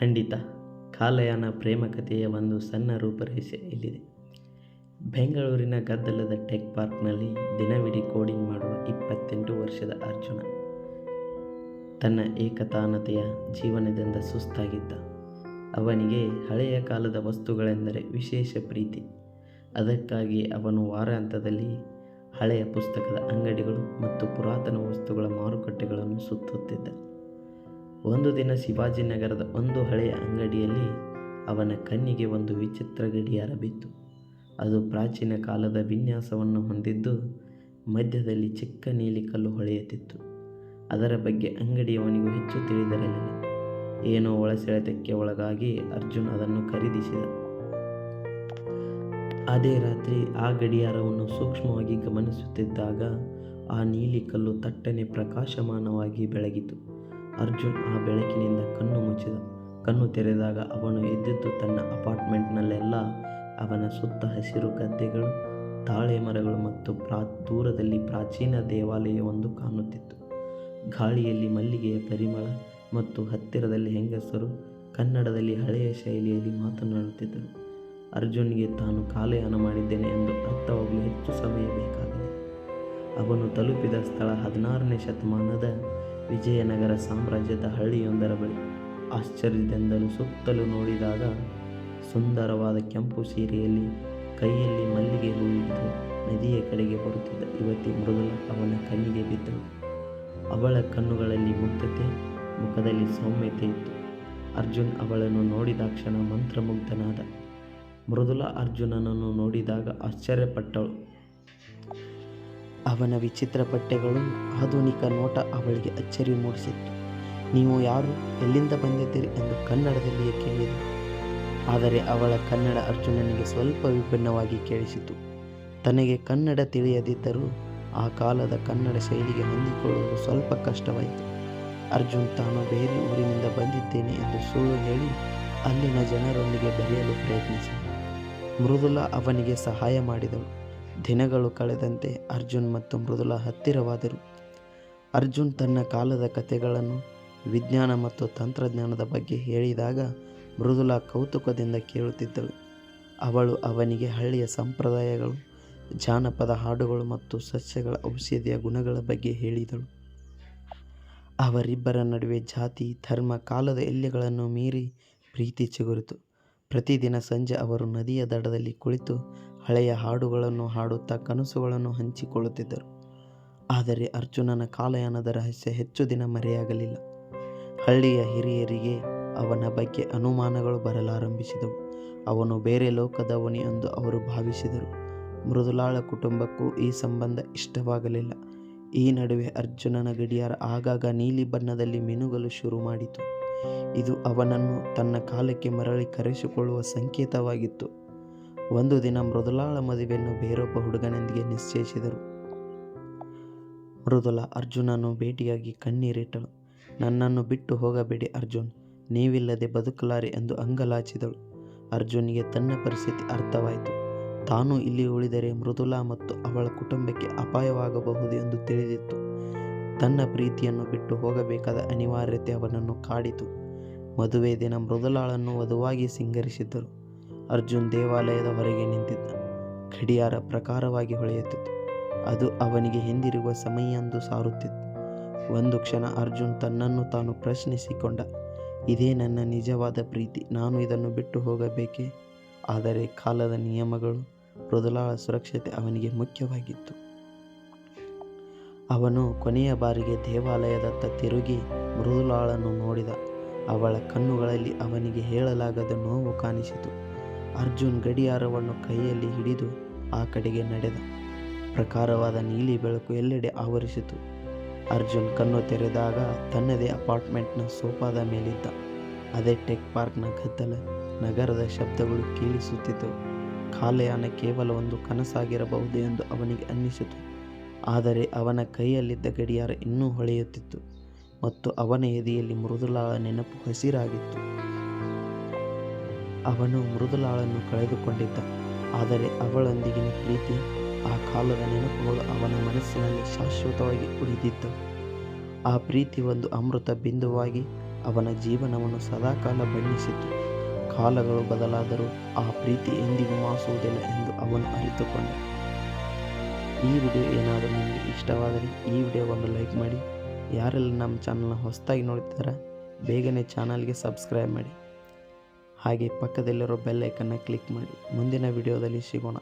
ಖಂಡಿತ ಕಾಲಯಾನ ಪ್ರೇಮ ಕಥೆಯ ಒಂದು ಸಣ್ಣ ರೂಪರೇಷೆ ಇಲ್ಲಿದೆ. ಬೆಂಗಳೂರಿನ ಗದ್ದಲದ ಟೆಕ್ ಪಾರ್ಕ್ನಲ್ಲಿ ದಿನವಿಡೀ ಕೋಡಿಂಗ್ ಮಾಡುವ ಇಪ್ಪತ್ತೆಂಟು ವರ್ಷದ ಅರ್ಜುನ. ತನ್ನ ಏಕತಾನತೆಯ ಜೀವನದಿಂದ ಸುಸ್ತಾಗಿದ್ದ. ಅವನಿಗೆ ಹಳೆಯ ಕಾಲದ ವಸ್ತುಗಳೆಂದರೆ ವಿಶೇಷ ಪ್ರೀತಿ. ಅದಕ್ಕಾಗಿ ಅವನು ವಾರಾಂತ್ಯದಲ್ಲಿ ಹಳೆಯ ಪುಸ್ತಕದ ಅಂಗಡಿಗಳು ಮತ್ತು ಪುರಾತನ ವಸ್ತುಗಳ ಮಾರುಕಟ್ಟೆಗಳನ್ನು ಸುತ್ತುತ್ತಿದ್ದ. ಒಂದು ದಿನ ಶಿವಾಜಿನಗರದ ಒಂದು ಹಳೆಯ ಅಂಗಡಿಯಲ್ಲಿ ಅವನ ಕಣ್ಣಿಗೆ ಒಂದು ವಿಚಿತ್ರ ಗಡಿಯಾರ ಬಿತ್ತು ಅದು ಪ್ರಾಚೀನ ಕಾಲದ ವಿನ್ಯಾಸವನ್ನು ಹೊಂದಿದ್ದು ಮಧ್ಯದಲ್ಲಿ ಚಿಕ್ಕ ನೀಲಿ ಕಲ್ಲು ಹೊಳೆಯುತ್ತಿತ್ತು. ಅದರ ಬಗ್ಗೆ ಅಂಗಡಿಯವನಿಗೂ ಹೆಚ್ಚು ತಿಳಿದಿರಲಿಲ್ಲ. ಏನೋ ಒಳಸೆಳೆತಕ್ಕೆ ಒಳಗಾಗಿ ಅರ್ಜುನ್ ಅದನ್ನು ಖರೀದಿಸಿದ. ಅದೇ ರಾತ್ರಿ ಆ ಗಡಿಯಾರವನ್ನು ಸೂಕ್ಷ್ಮವಾಗಿ ಗಮನಿಸುತ್ತಿದ್ದಾಗ ಆ ನೀಲಿ ಕಲ್ಲು ತಟ್ಟನೆ ಪ್ರಕಾಶಮಾನವಾಗಿ ಬೆಳಗಿತು. ಅರ್ಜುನ್ ಆ ಬೆಳಕಿನಿಂದ ಕಣ್ಣು ಮುಚ್ಚಿದ. ಕಣ್ಣು ತೆರೆದಾಗ ಅವನು ಎದ್ದಿದ್ದು ತನ್ನ ಅಪಾರ್ಟ್ಮೆಂಟ್ನಲ್ಲೆಲ್ಲ ಅವನ ಸುತ್ತ ಹಸಿರು ಗದ್ದೆಗಳು, ತಾಳೆ ಮರಗಳು ಮತ್ತು ಪ್ರಾ, ದೂರದಲ್ಲಿ ಪ್ರಾಚೀನ ದೇವಾಲಯವೊಂದು ಕಾಣುತ್ತಿತ್ತು. ಗಾಳಿಯಲ್ಲಿ ಮಲ್ಲಿಗೆಯ ಪರಿಮಳ ಮತ್ತು ಹತ್ತಿರದಲ್ಲಿ ಹೆಂಗಸರು, ಕನ್ನಡದಲ್ಲಿ ಹಳೆಯ ಶೈಲಿಯಲ್ಲಿ ಮಾತನಾಡುತ್ತಿದ್ದರು. ಅರ್ಜುನ್ಗೆ ತಾನು ಕಾಲಯಾನ ಮಾಡಿದ್ದೇನೆ ಎಂದು ಅರ್ಥವಾಗಲು ಹೆಚ್ಚು ಸಮಯ ಬೇಕಾಗಿದೆ. ಅವನು ತಲುಪಿದ ಸ್ಥಳ ಹದಿನಾರನೇ ಶತಮಾನದ ವಿಜಯನಗರ ಸಾಮ್ರಾಜ್ಯದ ಹಳ್ಳಿಯೊಂದರ ಬಳಿ ಆಶ್ಚರ್ಯದಿಂದಲೂ ಸುತ್ತಲೂ ನೋಡಿದಾಗ ಸುಂದರವಾದ ಕೆಂಪು ಸೀರೆಯಲ್ಲಿ ಕೈಯಲ್ಲಿ ಮಲ್ಲಿಗೆ ಹೂವಿದ್ದು ನದಿಯ ಕಡೆಗೆ ಬರುತ್ತಿದ್ದ ಯುವತಿ ಮೃದುಲ ಅವನ ಕಣ್ಣಿಗೆ ಬಿದ್ದಳು. ಅವಳ ಕಣ್ಣುಗಳಲ್ಲಿ ಮುಗ್ಧತೆ, ಮುಖದಲ್ಲಿ ಸೌಮ್ಯತೆ ಇತ್ತು. ಅರ್ಜುನ್ ಅವಳನ್ನು ನೋಡಿದಾಕ್ಷಣ ಮಂತ್ರಮುಗ್ಧನಾದ. ಮೃದುಲ ಅರ್ಜುನನನ್ನು ನೋಡಿದಾಗ ಆಶ್ಚರ್ಯಪಟ್ಟಳು. ಅವನ ವಿಚಿತ್ರ ಬಟ್ಟೆಗಳು ಆಧುನಿಕ ನೋಟ ಅವಳಿಗೆ ಅಚ್ಚರಿ ಮೂಡಿಸಿತ್ತು. ನೀವು ಯಾರು? ಎಲ್ಲಿಂದ ಬಂದಿದ್ದೀರಿ ಎಂದು ಕನ್ನಡದಲ್ಲಿಯೇ ಕೇಳಿದರು ಆದರೆ ಅವಳ ಕನ್ನಡ ಅರ್ಜುನನಿಗೆ ಸ್ವಲ್ಪ ವಿಭಿನ್ನವಾಗಿ ಕೇಳಿಸಿತು. ತನಗೆ ಕನ್ನಡ ತಿಳಿಯದಿದ್ದರೂ ಆ ಕಾಲದ ಕನ್ನಡ ಶೈಲಿಗೆ ಹೊಂದಿಕೊಳ್ಳುವುದು ಸ್ವಲ್ಪ ಕಷ್ಟವಾಯಿತು. ಅರ್ಜುನ್, ತಾನು ಬೇರೆ ಊರಿನಿಂದ ಬಂದಿದ್ದೇನೆ ಎಂದು ಸುಳ್ಳು ಹೇಳಿ ಅಲ್ಲಿನ ಜನರೊಂದಿಗೆ ಬೆರೆಯಲು ಪ್ರಯತ್ನಿಸಿದ ಮೃದುಲಾ ಅವನಿಗೆ ಸಹಾಯ ಮಾಡಿದಳು. ದಿನಗಳು ಕಳೆದಂತೆ ಅರ್ಜುನ್ ಮತ್ತು ಮೃದುಲ ಹತ್ತಿರವಾದರು. ಅರ್ಜುನ್ ತನ್ನ ಕಾಲದ ಕಥೆಗಳನ್ನು ವಿಜ್ಞಾನ ಮತ್ತು ತಂತ್ರಜ್ಞಾನದ ಬಗ್ಗೆ ಹೇಳಿದಾಗ ಮೃದುಲ ಕೌತುಕದಿಂದ ಕೇಳುತ್ತಿದ್ದಳು. ಅವಳು ಅವನಿಗೆ ಹಳ್ಳಿಯ ಸಂಪ್ರದಾಯಗಳು, ಜಾನಪದ ಹಾಡುಗಳು ಮತ್ತು ಸಸ್ಯಗಳ ಔಷಧಿಯ ಗುಣಗಳ ಬಗ್ಗೆ ಹೇಳಿದಳು. ಅವರಿಬ್ಬರ ನಡುವೆ ಜಾತಿ, ಧರ್ಮ, ಕಾಲದ ಎಲ್ಲೆಗಳನ್ನು ಮೀರಿ ಪ್ರೀತಿ ಚಿಗುರಿತು. ಪ್ರತಿದಿನ ಸಂಜೆ ಅವರು ನದಿಯ ದಡದಲ್ಲಿ ಕುಳಿತು ಹಳೆಯ ಹಾಡುಗಳನ್ನು ಹಾಡುತ್ತಾ ಕನಸುಗಳನ್ನು ಹಂಚಿಕೊಳ್ಳುತ್ತಿದ್ದರು. ಆದರೆ ಅರ್ಜುನನ ಕಾಲಯಾನದ ರಹಸ್ಯ ಹೆಚ್ಚು ದಿನ ಮರೆಯಾಗಲಿಲ್ಲ. ಹಳ್ಳಿಯ ಹಿರಿಯರಿಗೆ ಅವನ ಬಗ್ಗೆ ಅನುಮಾನಗಳು ಬರಲಾರಂಭಿಸಿದವು. ಅವನು ಬೇರೆ ಲೋಕದವನಿ ಎಂದು ಅವರು ಭಾವಿಸಿದರು. ಮೃದುಲಾಳ ಕುಟುಂಬಕ್ಕೂ ಈ ಸಂಬಂಧ ಇಷ್ಟವಾಗಲಿಲ್ಲ. ಈ ನಡುವೆ ಅರ್ಜುನನ ಗಡಿಯಾರ ಆಗಾಗ ನೀಲಿ ಬಣ್ಣದಲ್ಲಿ ಮಿನುಗಲು ಶುರು ಮಾಡಿತು. ಇದು ಅವನನ್ನು ತನ್ನ ಕಾಲಕ್ಕೆ ಮರಳಿ ಕರೆಸಿಕೊಳ್ಳುವ ಸಂಕೇತವಾಗಿತ್ತು. ಒಂದು ದಿನ ಮೃದುಲಾಳ ಮದುವೆಯನ್ನು ಬೇರೊಬ್ಬ ಹುಡುಗನೊಂದಿಗೆ ನಿಶ್ಚಯಿಸಿದರು. ಮೃದುಲ ಅರ್ಜುನನ್ನು ಭೇಟಿಯಾಗಿ ಕಣ್ಣೀರಿಟ್ಟಳು. ನನ್ನನ್ನು ಬಿಟ್ಟು ಹೋಗಬೇಡಿ ಅರ್ಜುನ್, ನೀವಿಲ್ಲದೆ ಬದುಕಲಾರೆ ಎಂದು ಅಂಗಲಾಚಿದಳು. ಅರ್ಜುನ್ಗೆ ತನ್ನ ಪರಿಸ್ಥಿತಿ ಅರ್ಥವಾಯಿತು. ತಾನು ಇಲ್ಲಿ ಉಳಿದರೆ ಮೃದುಲಾ ಮತ್ತು ಅವಳ ಕುಟುಂಬಕ್ಕೆ ಅಪಾಯವಾಗಬಹುದು ಎಂದು ತಿಳಿದಿತ್ತು. ತನ್ನ ಪ್ರೀತಿಯನ್ನು ಬಿಟ್ಟು ಹೋಗಬೇಕಾದ ಅನಿವಾರ್ಯತೆ ಅವನನ್ನು ಕಾಡಿತು. ಮದುವೆ ದಿನ ಮೃದುಲಾಳನ್ನು ವಧುವಾಗಿ ಸಿಂಗರಿಸಿದ್ದರು. ಅರ್ಜುನ್ ದೇವಾಲಯದ ಹೊರಗೆ ನಿಂತಿದ್ದ. ಗಡಿಯಾರ ಪ್ರಕಾರವಾಗಿ ಹೊಳೆಯುತ್ತಿತ್ತು. ಅದು ಅವನಿಗೆ ಹಿಂದಿರುಗುವ ಸಮಯ ಎಂದು ಸಾರುತ್ತಿತ್ತು. ಒಂದು ಕ್ಷಣ ಅರ್ಜುನ್ ತನ್ನನ್ನು ತಾನು ಪ್ರಶ್ನಿಸಿಕೊಂಡ, ಇದೇ ನನ್ನ ನಿಜವಾದ ಪ್ರೀತಿ. ನಾನು ಇದನ್ನು ಬಿಟ್ಟು ಹೋಗಬೇಕೇ? ಆದರೆ ಕಾಲದ ನಿಯಮಗಳು, ಮೃದುಲಾಳ ಸುರಕ್ಷತೆ ಅವನಿಗೆ ಮುಖ್ಯವಾಗಿತ್ತು. ಅವನು ಕೊನೆಯ ಬಾರಿಗೆ ದೇವಾಲಯದತ್ತ ತಿರುಗಿ ಮೃದುಲಾಳನ್ನು ನೋಡಿದ. ಅವಳ ಕಣ್ಣುಗಳಲ್ಲಿ ಅವನಿಗೆ ಹೇಳಲಾಗದ ನೋವು ಕಾಣಿಸಿತು. ಅರ್ಜುನ್ ಗಡಿಯಾರವನ್ನು ಕೈಯಲ್ಲಿ ಹಿಡಿದು ಆ ಕಡೆಗೆ ನಡೆದ. ಪ್ರಕಾರವಾದ ನೀಲಿ ಬೆಳಕು ಎಲ್ಲೆಡೆ ಆವರಿಸಿತು. ಅರ್ಜುನ್ ಕಣ್ಣು ತೆರೆದಾಗ ತನ್ನದೇ ಅಪಾರ್ಟ್ಮೆಂಟ್ನ ಸೋಫಾದ ಮೇಲಿದ್ದ. ಅದೇ ಟೆಕ್ ಪಾರ್ಕ್ನ ಗದ್ದಲ ನಗರದ ಶಬ್ದಗಳು ಕೇಳಿಸುತ್ತಿತ್ತು ಕಾಲಯಾನ ಕೇವಲ ಒಂದು ಕನಸಾಗಿರಬಹುದು ಎಂದು ಅವನಿಗೆ ಅನ್ನಿಸಿತು. ಆದರೆ ಅವನ ಕೈಯಲ್ಲಿದ್ದ ಗಡಿಯಾರ ಇನ್ನೂ ಹೊಳೆಯುತ್ತಿತ್ತು ಮತ್ತು ಅವನ ಎದೆಯಲ್ಲಿ ಮೃದುಲಾಳ ನೆನಪು ಹಸಿರಾಗಿತ್ತು. ಅವನು ಮೃದುಲಾಳನ್ನು ಕಳೆದುಕೊಂಡಿದ್ದ. ಆದರೆ ಅವಳೊಂದಿಗಿನ ಪ್ರೀತಿ ಆ ಕಾಲದ ನೆನಪುಗಳು ಅವನ ಮನಸ್ಸಿನಲ್ಲಿ ಶಾಶ್ವತವಾಗಿ ಉಳಿದಿದ್ದವು. ಆ ಪ್ರೀತಿ ಒಂದು ಅಮೃತ ಬಿಂದುವಾಗಿ ಅವನ ಜೀವನವನ್ನು ಸದಾಕಾಲ ಬಣ್ಣಿಸಿತು. ಕಾಲಗಳು ಬದಲಾದರೂ ಆ ಪ್ರೀತಿ ಎಂದಿಗೂ ಮಾಸುವುದಿಲ್ಲ ಎಂದು ಅವನು ಅರಿತುಕೊಂಡ. ಈ ವಿಡಿಯೋ ಏನಾದರೂ ನಿಮಗೆ ಇಷ್ಟವಾದರೆ ಈ ವಿಡಿಯೋವನ್ನು ಲೈಕ್ ಮಾಡಿ. ಯಾರೆಲ್ಲ ನಮ್ಮ ಚಾನಲ್ನ ಹೊಸದಾಗಿ ನೋಡ್ತಿದ್ದಾರೆ ಬೇಗನೆ ಚಾನಲ್ಗೆ ಸಬ್ಸ್ಕ್ರೈಬ್ ಮಾಡಿ. ಹಾಗೆ ಪಕ್ಕದಲ್ಲಿರೋ ಬೆಲ್ ಐಕನ್ನ ಕ್ಲಿಕ್ ಮಾಡಿ. ಮುಂದಿನ ವಿಡಿಯೋದಲ್ಲಿ ಸಿಗೋಣ.